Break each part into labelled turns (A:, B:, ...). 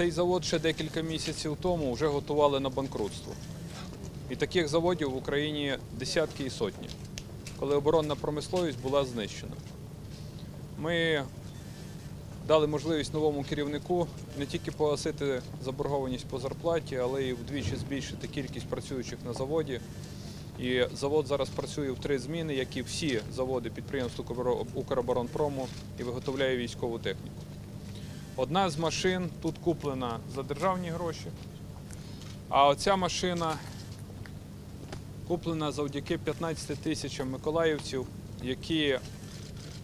A: Цей завод ще декілька місяців тому вже готували на банкрутство. І таких заводів в Україні десятки і сотні, коли оборонна промисловість була знищена. Ми дали можливість новому керівнику не тільки погасити заборгованість по зарплаті, але й вдвічі збільшити кількість працюючих на заводі. І завод зараз працює в три зміни, як і всі заводи підприємств Укроборо- Укроборонпрому і виготовляє військову техніку. Одна з машин тут куплена за державні гроші, а оця машина куплена завдяки 15 тисячам миколаївців, які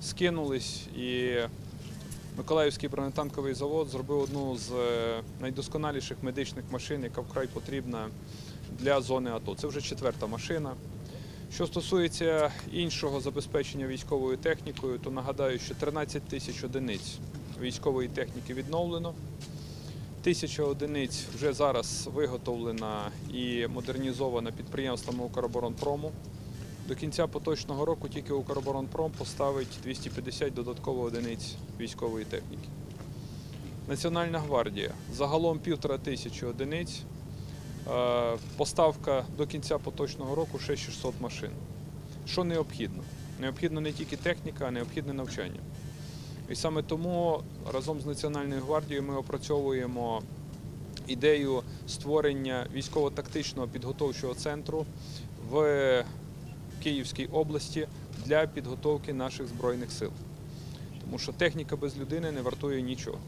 A: скинулись і Миколаївський бронетанковий завод зробив одну з е, найдосконаліших медичних машин, яка вкрай потрібна для зони АТО. Це вже четверта машина. Що стосується іншого забезпечення військовою технікою, то нагадаю, що 13 тисяч одиниць військової техніки відновлено. Тисяча одиниць вже зараз виготовлена і модернізована підприємствами Укроборонпрому. До кінця поточного року тільки Укроборонпром поставить 250 додатково одиниць військової техніки. Національна гвардія загалом півтора тисячі одиниць. Е, Поставка до кінця поточного року ще 600 машин. Що необхідно? Необхідно не тільки техніка, а необхідне навчання. І саме тому разом з Національною гвардією ми опрацьовуємо ідею створення військово-тактичного підготовчого центру в Київській області для підготовки наших збройних сил. Тому що техніка без людини не вартує нічого.